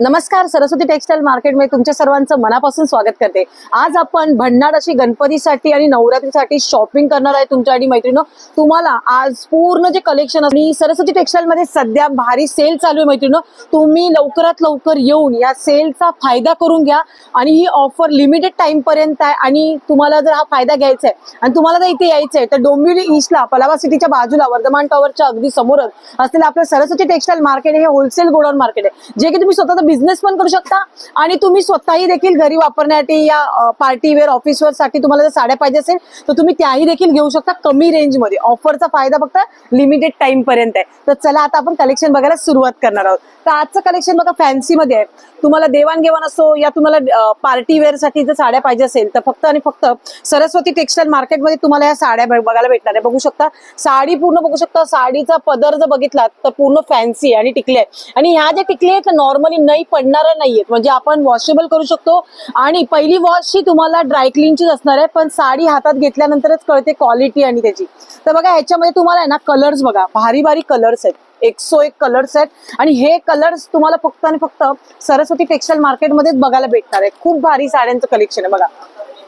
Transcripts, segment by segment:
नमस्कार सरस्वती टेक्सटाईल मार्केटमध्ये तुमच्या सर्वांचं मनापासून स्वागत करते. आज आपण भंडार अशी गणपतीसाठी आणि नवरात्रीसाठी शॉपिंग करणार आहे तुमच्या आणि मैत्रिणी तुम्हाला आज पूर्ण जे कलेक्शन आणि सरस्वती टेक्सटाईल मध्ये सध्या भारी सेल चालू आहे मैत्रिणी तुम्ही लवकरात लवकर येऊन या सेलचा फायदा करून घ्या आणि ही ऑफर लिमिटेड टाइम पर्यंत आहे आणि तुम्हाला जर हा फायदा घ्यायचा आहे आणि तुम्हाला जर इथे यायचं आहे तर डोंबिवली ईस्टला पलावा सिटीच्या बाजूला वर्धमान टॉवरच्या अगदी समोरच असलेलं आपलं सरस्वती टेक्सटाईल मार्केट हे होलसेल गोडाऊन मार्केट आहे. जे की तुम्ही स्वतः बिझनेस पण करू शकता. आणि तुम्ही स्वतःही देखील घरी वापरण्यासाठी या पार्टी वेअरसाठी तुम्हाला जर साड्या पाहिजे असेल तर तुम्ही त्याही देखील घेऊ शकता कमी रेंजमध्ये ऑफरचा फायदा फक्त लिमिटेड टाइम पर्यंत आहे. तर चला आता आपण कलेक्शन बघायला सुरुवात करणार आहोत. तर आजचं कलेक्शन बघा फॅन्सीमध्ये आहे. तुम्हाला देवाणघेवाण असो या तुम्हाला पार्टी वेअरसाठी जर साड्या पाहिजे असेल तर फक्त आणि फक्त सरस्वती टेक्सटाईल मार्केटमध्ये तुम्हाला या साड्या बघायला भेटणार आहे. बघू शकता साडी पूर्ण बघू शकता साडीचा पदर जर बघितला तर पूर्ण फॅन्सी आणि टिकले आहे. आणि ह्या ज्या टिकले आहेत नॉर्मली नाही पडणारा नाहीयेत. म्हणजे आपण वॉशेबल करू शकतो. आणि पहिली वॉश ही तुम्हाला ड्रायक्लीनचीच असणार आहे पण साडी हातात घेतल्यानंतरच कळते क्वालिटी आणि त्याची. तर बघा याच्यामध्ये तुम्हाला आहे ना कलर्स बघा. भारी भारी कलर्स आहेत. एक सो एक कलर्स आहेत. आणि हे कलर्स तुम्हाला फक्त आणि फक्त सरस्वती टेक्सटाईल मार्केटमध्येच बघायला भेटणार आहे. खूप भारी साड्यांचं कलेक्शन आहे बघा.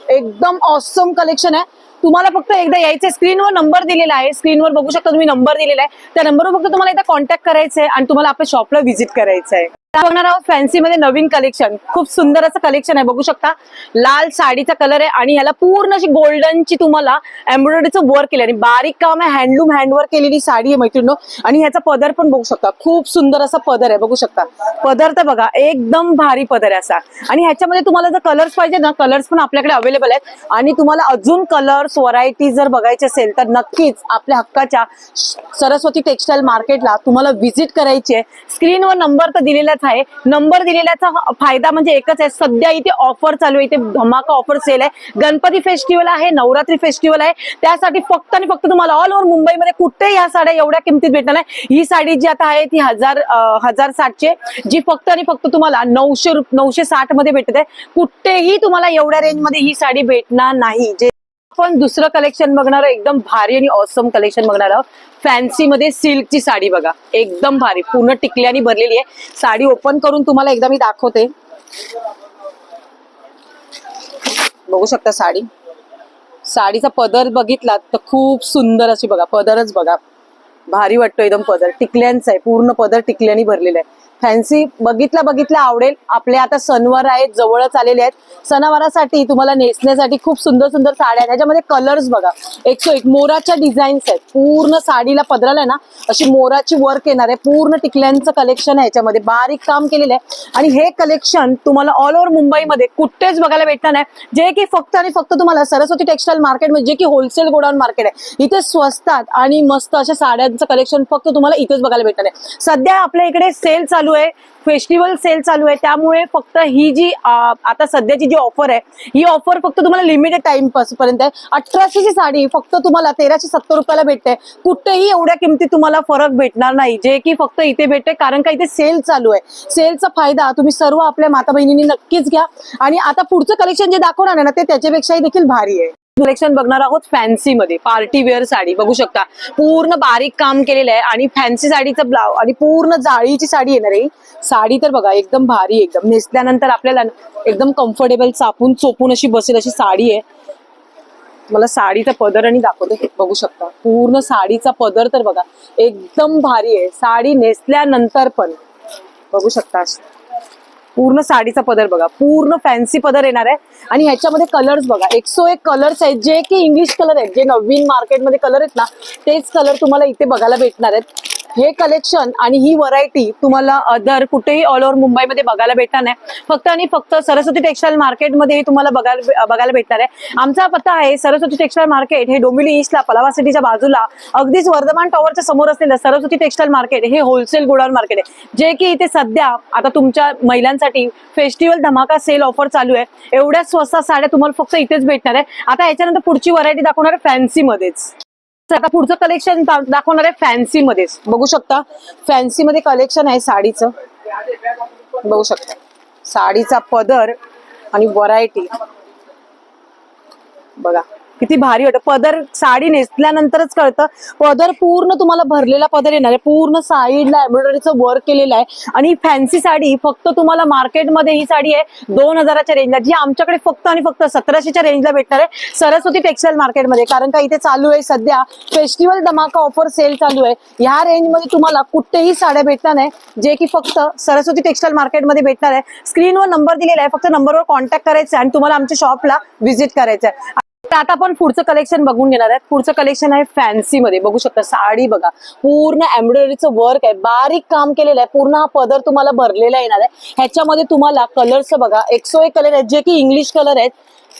एकदम ऑसम कलेक्शन आहे. तुम्हाला फक्त एकदा यायचं स्क्रीनवर नंबर दिलेला आहे. स्क्रीनवर बघू शकता तुम्ही नंबर दिलेला आहे. त्या नंबरवर फक्त तुम्हाला एकदा कॉन्टॅक्ट करायचं आहे आणि तुम्हाला आपल्या शॉपला व्हिजिट करायचं आहे बघणार आहोत फॅन्सी मध्ये नवीन कलेक्शन खूप सुंदर असं कलेक्शन आहे. बघू शकता लाल साडीचा कलर आहे आणि ह्याला पूर्ण अशी गोल्डनची तुम्हाला एम्ब्रॉयडरीचं वर्क केलं आणि बारीक काम आहे हँडलूम हँडवर्क केलेली साडी आहे मैत्रिणी आणि ह्याचा पदर पण बघू शकता. खूप सुंदर असा पदर आहे. बघू शकता. पदर तर बघा एकदम भारी पदर आहे असा. आणि ह्याच्यामध्ये तुम्हाला जर कलर्स पाहिजे ना कलर्स पण आपल्याकडे अवेलेबल आहेत. आणि तुम्हाला अजून कलर्स व्हरायटी जर बघायची असेल तर नक्कीच आपल्या हक्काच्या सरस्वती टेक्सटाईल मार्केटला तुम्हाला व्हिजिट करायची आहे. स्क्रीनवर नंबर तर दिलेला दिलेलाच आहे. नंबर दिलेल्याचा फायदा म्हणजे एकच आहे. सध्या इथे ऑफर चालू आहे. इथे धमाका ऑफर सेल आहे. गणपती फेस्टिवल आहे नवरात्री फेस्टिवल आहे. त्यासाठी फक्त आणि फक्त तुम्हाला ऑल ओव्हर मुंबईमध्ये कुठे ह्या साड्या एवढ्या किमतीत भेटणार आहे ही साडी जी आता आहे ती हजार हजार साठची जी फक्त आणि फक्त तुम्हाला नऊशे नऊशे साठमध्ये भेटत. आहे कुठेही तुम्हाला एवढ्या रेंजमध्ये ही साडी भेटणार नाही. जे आपण दुसरं कलेक्शन बघणार आहोत, एकदम भारी आणि ऑसम कलेक्शन बघणार आहोत. फॅन्सी मध्ये सिल्कची साडी बघा. एकदम भारी. पूर्ण टिकल्याने भरलेली आहे. साडी ओपन करून तुम्हाला एकदा मी दाखवते. बघू शकता साडी. साडीचा पदर बघितला तर खूप सुंदर अशी बघा. पदरच बघा. भारी वाटतो एकदम पदर. टिकल्यांचा आहे. पूर्ण पदर टिकल्याने भरलेला आहे. फॅन्सी बघितला बघितलं आवडेल. आपले आता सणवार आहेत जवळच आलेले आहेत. सणावारासाठी तुम्हाला नेसण्यासाठी खूप सुंदर सुंदर साड्या आहेत. ह्याच्यामध्ये कलर्स बघा. एकशे एक मोराच्या डिझाईन्स आहेत. पूर्ण साडीला पदराला आहे ना अशी मोराची वर्क येणार आहे. पूर्ण टिकल्यांचं कलेक्शन आहे याच्यामध्ये बारीक काम केलेलं आहे. आणि हे कलेक्शन तुम्हाला ऑल ओव्हर मुंबईमध्ये कुठेच बघायला भेटणार नाही. जे की फक्त आणि फक्त तुम्हाला सरस्वती टेक्सटाईल मार्केट म्हणजे जे की होलसेल गोडाऊन मार्केट आहे. इथे स्वस्तात आणि मस्त अशा साड्यांचं कलेक्शन फक्त तुम्हाला इथेच बघायला भेटणार आहे. सध्या आपल्या इकडे सेल चालू आहे. फेस्टिवल सेल चालू आहे. त्यामुळे फक्त ही जी आता सध्याची जी ऑफर आहे ही ऑफर फक्त तुम्हाला लिमिटेड टाइम पर्यंत आहे. अठराशेची साडी फक्त तुम्हाला तेराशे सत्तर रुपयाला भेटते. कुठेही एवढ्या किमतीत तुम्हाला फरक भेटणार नाही. जे की फक्त इथे भेटते कारण का इथे सेल चालू आहे. सेलचा फायदा तुम्ही सर्व आपल्या माता बहिणींनी नक्कीच घ्या. आणि आता पुढचं कलेक्शन जे दाखवणार आहे ना ते त्याच्यापेक्षाही देखील भारी आहे. कलेक्शन बघणार आहोत फॅन्सी मध्ये. Party wear saree. बघू शकता. पूर्ण बारीक काम केलेलं आहे आणि फॅन्सी साडीचा ब्लाउ आणि पूर्ण जाळीची साडी येणार आहे. साडी तर बघा एकदम भारी एकदम नेसल्यानंतर आपल्याला एकदम कम्फर्टेबल चापून चोपून अशी बसेल अशी साडी आहे. मला साडीचा पदर आणि दाखवते. बघू शकता. पूर्ण साडीचा पदर तर बघा एकदम भारी आहे. साडी नेसल्यानंतर पण. बघू शकता पूर्ण साडीचा पदर बघा. पूर्ण फॅन्सी पदर येणार आहे. आणि ह्याच्यामध्ये कलर्स बघा. एकसो एक कलर्स आहेत जे की इंग्लिश कलर आहेत. जे नवीन मार्केटमध्ये कलर आहेत ना तेच कलर तुम्हाला इथे बघायला भेटणार आहेत. हे कलेक्शन आणि ही व्हरायटी तुम्हाला अदर कुठेही ऑल ओव्हर मुंबईमध्ये बघायला भेटणार नाही. फक्त आणि फक्त सरस्वती टेक्सटाईल मार्केटमध्ये तुम्हाला बघायला बघायला भेटणार आहे. आमचा पत्ता आहे सरस्वती टेक्सटाईल मार्केट हे डोंबिवली ईस्टला पलावा सिटीच्या बाजूला अगदीच वर्धमान टॉवरच्या समोर असलेलं सरस्वती टेक्सटाईल मार्केट हे होलसेल गोडाऊन मार्केट आहे. जे की इथे सध्या आता तुमच्या महिलांसाठी फेस्टिवल धमाका सेल ऑफर चालू आहे. एवढ्या स्वस्त साड्या तुम्हाला फक्त इथेच भेटणार आहे. आता याच्यानंतर पुढची व्हरायटी दाखवणार आहे आता पुढचं कलेक्शन दाखवणार आहे फॅन्सी मध्येच. बघू शकता फॅन्सी मध्ये कलेक्शन आहे साडीचं. बघू शकता. साडीचा पदर आणि व्हरायटी बघा. किती भारी वाटतं. पदर साडी नेसल्यानंतरच कळतं. पदर पूर्ण तुम्हाला भरलेला पदर येणार आहे. पूर्ण साईडला एम्ब्रॉयडरीचं वर्क केलेलं आहे. आणि फॅन्सी साडी फक्त तुम्हाला मार्केटमध्ये ही साडी आहे. दोन हजाराच्या रेंजला जी आमच्याकडे फक्त आणि फक्त सतराशेच्या रेंजला भेटणार आहे. सरस्वती टेक्सटाईल मार्केटमध्ये कारण का इथे चालू आहे सध्या. फेस्टिवल धमाका ऑफर सेल चालू आहे. ह्या रेंजमध्ये तुम्हाला कुठेही साड्या भेटणार नाही. जे की फक्त सरस्वती टेक्सटाईल मार्केटमध्ये भेटणार आहे. स्क्रीनवर नंबर दिलेला आहे. फक्त नंबरवर कॉन्टॅक्ट करायचं आहे आणि तुम्हाला आमच्या शॉपला व्हिजिट करायचं आहे. तर आता आपण पुढचं कलेक्शन बघून घेणार आहे पुढचं कलेक्शन आहे फॅन्सी मध्ये. बघू शकता साडी बघा. पूर्ण एम्ब्रॉयडरीचं वर्क आहे. बारीक काम केलेलं आहे. पूर्ण हा पदर तुम्हाला भरलेला येणार आहे. ह्याच्यामध्ये तुम्हाला कलर्स बघा. एकसो एक कलर आहेत जे की इंग्लिश कलर आहेत.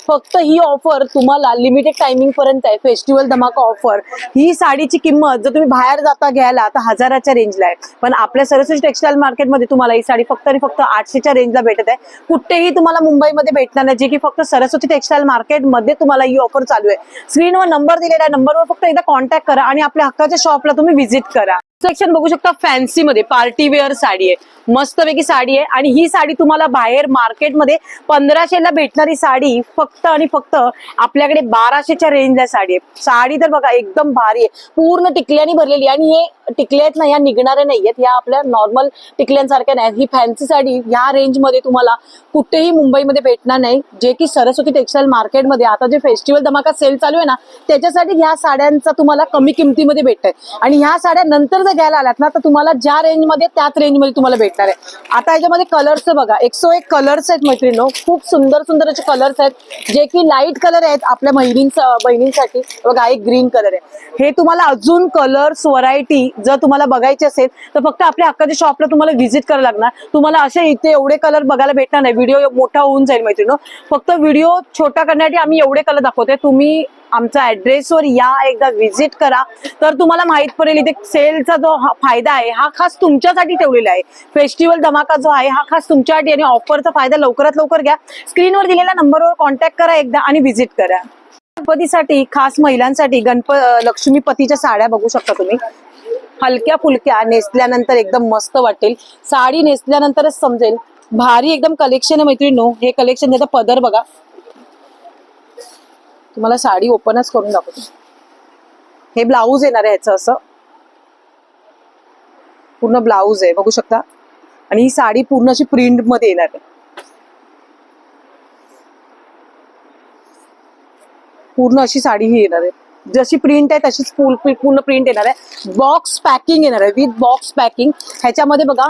फक्त ही ऑफर तुम्हाला लिमिटेड टायमिंग पर्यंत आहे. फेस्टिवल धमाका ऑफर ही साडीची किंमत जर तुम्ही बाहेर जाता घ्यायला तर हजाराच्या रेंजला आहे. पण आपल्या सरस्वती टेक्सटाईल मार्केटमध्ये तुम्हाला ही साडी फक्त आणि फक्त आठशेच्या रेंजला भेटत आहे. कुठेही तुम्हाला मुंबईमध्ये भेटणार नाही जे की फक्त सरस्वती टेक्सटाईल मार्केटमध्ये तुम्हाला ही ऑफर चालू आहे. स्क्रीनवर नंबर दिलेला आहे. नंबरवर फक्त एकदा कॉन्टॅक्ट करा आणि आपल्या हक्काच्या शॉपला तुम्ही व्हिजिट करा. सेक्शन बघू शकता फॅन्सी मध्ये पार्टी वेअर साडी आहे. मस्तपैकी साडी आहे. आणि ही साडी तुम्हाला बाहेर मार्केटमध्ये पंधराशेला भेटणारी साडी फक्त आणि फक्त आपल्याकडे बाराशेच्या रेंजला साडी आहे. साडी तर बघा एकदम भारी आहे. पूर्ण टिकल्यानी भरलेली आहे. आणि हे टिकल्यात आहेत ना या निघणाऱ्या नाही आहेत. या आपल्या नॉर्मल टिकल्यांसारख्या नाही ही फॅन्सी साडी या रेंजमध्ये तुम्हाला कुठेही मुंबईमध्ये भेटणार नाही. जे की सरस्वती टेक्सटाईल मार्केटमध्ये आता जे फेस्टिवल धमाका सेल चालू आहे ना त्याच्यासाठी ह्या साड्यांचा तुम्हाला कमी किमतीमध्ये भेटत आणि ह्या साड्या नंतर जर घ्यायला आलात ना तर तुम्हाला ज्या रेंजमध्ये त्याच रेंजमध्ये तुम्हाला भेटणार आहे. आता याच्यामध्ये कलर्स बघा. सो एक कलर्स आहेत मैत्रिणी खूप सुंदर सुंदर असे कलर्स आहेत जे की लाइट कलर आहेत आपल्या बहिणींचा बहिणींसाठी. बघा एक ग्रीन कलर आहे. हे तुम्हाला अजून कलर्स व्हरायटी जर तुम्हाला बघायची असेल तर फक्त आपल्या अक्काच्या शॉपला तुम्हाला व्हिजिट करावं लागणार. तुम्हाला असे इथे एवढे कलर बघायला भेटणार नाही. व्हिडिओ मोठा होऊन जाईल मैत्रिणी फक्त व्हिडिओ छोटा करण्यासाठी आम्ही एवढे कलर दाखवतोय. तुम्ही आमच्या ऍड्रेसवर या एकदा व्हिजिट करा. तर तुम्हाला माहीत पडेल इथे सेलचा जो फायदा आहे हा खास तुमच्यासाठी ठेवलेला आहे. फेस्टिवल धमाका जो आहे हा खास तुमच्यासाठी आणि ऑफरचा फायदा लवकरात लवकर घ्या. स्क्रीनवर दिलेल्या नंबरवर कॉन्टॅक्ट करा एकदा आणि व्हिजिट करा. गणपतीसाठी खास महिलांसाठी गणप लक्ष्मीपतीच्या साड्या बघू शकता तुम्ही. हलक्या फुलक्या नेसल्यानंतर एकदम मस्त वाटेल. साडी नेसल्यानंतरच समजेल. भारी एकदम कलेक्शन आहे मैत्रिणी हे कलेक्शन त्याचा पदर बघा. तुम्हाला साडी ओपनच करून दाखवतो. हे ब्लाऊज येणार आहे ह्याचं असं. पूर्ण ब्लाऊज आहे बघू शकता. आणि ही साडी पूर्ण अशी प्रिंटमध्ये येणार आहे. पूर्ण अशी साडी ही येणार आहे. जशी प्रिंट आहे तशीच फुल पूर्ण प्रिंट येणार आहे. बॉक्स पॅकिंग येणार आहे. विथ बॉक्स पॅकिंग ह्याच्यामध्ये बघा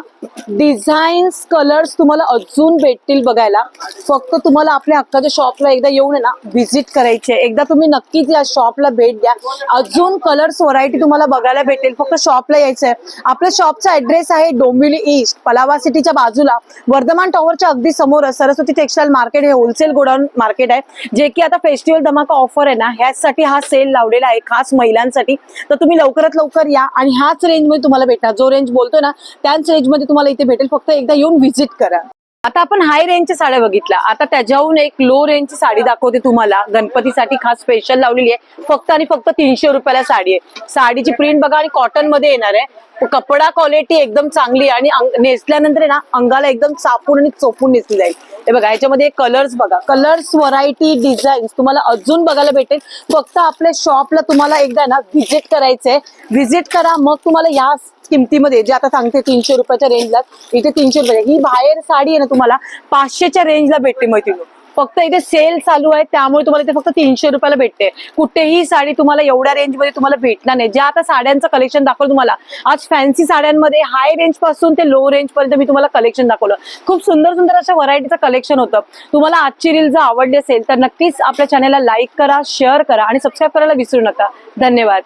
डिझाईन्स कलर्स तुम्हाला अजून भेटतील बघायला. फक्त तुम्हाला आपल्या हक्काच्या शॉपला एकदा येऊन ना व्हिजिट करायची आहे. एकदा तुम्ही नक्कीच या शॉपला भेट द्या. अजून कलर्स व्हरायटी तुम्हाला बघायला भेटेल. फक्त शॉपला यायचं आहे आपल्या शॉपचा ऍड्रेस आहे डोंबिवली ईस्ट पलावा सिटीच्या बाजूला. वर्धमान टॉवरच्या अगदी समोर सरस्वती टेक्सटाईल मार्केट हे होलसेल गोडाऊन मार्केट आहे. जे की आता फेस्टिवल धमाका ऑफर आहे ना ह्याचसाठी हा सेल लावलेला आहे खास महिलांसाठी तर तुम्ही लवकरात लवकर या आणि ह्याच रेंजमध्ये तुम्हाला भेटणार. जो रेंज बोलतोय ना त्याच रेंजमध्ये तुम्हाला इथे भेटेल. फक्त एकदा येऊन व्हिजिट करा. आता आपण हाय रेंजच्या साड्या बघितल्या. आता त्याच्याहून एक लो रेंजची साडी दाखवते तुम्हाला. गणपतीसाठी खास स्पेशल लावलेली आहे. फक्त आणि फक्त तीनशे रुपयाला साडी आहे. साडीची प्रिंट बघा आणि कॉटनमध्ये येणार आहे. कपडा क्वालिटी एकदम चांगली आहे आणि नेसल्यानंतर ना अंगाला एकदम चापून आणि चोपून नेसली जाईल. हे बघा याच्यामध्ये कलर्स बघा. कलर्स व्हरायटी डिझाईन्स तुम्हाला अजून बघायला भेटेल. फक्त आपल्या शॉपला तुम्हाला एकदा ना व्हिजिट करायचंय. व्हिजिट करा मग तुम्हाला या किमतीमध्ये जे आता सांगते तीनशे रुपयाच्या रेंजला इथे तीनशे रुपये. ही बाहेर साडी आहे ना तुम्हाला पाचशेच्या रेंजला भेटते मैत्रिणी फक्त इथे सेल चालू आहे त्यामुळे तुम्हाला इथे फक्त तीनशे रुपयाला भेटते. कुठेही साडी तुम्हाला एवढ्या रेंजमध्ये तुम्हाला भेटणार नाही. ज्या आता साड्यांचं कलेक्शन दाखवलं तुम्हाला आज फॅन्सी साड्यांमध्ये हाय रेंजपासून ते लो रेंज पर्यंत मी तुम्हाला कलेक्शन दाखवलं. खूप सुंदर सुंदर अशा व्हरायटीचं कलेक्शन होतं. तुम्हाला आजची रील जर आवडली असेल तर नक्कीच आपल्या चॅनलला लाईक करा शेअर करा आणि सबस्क्राईब करायला विसरू नका. धन्यवाद.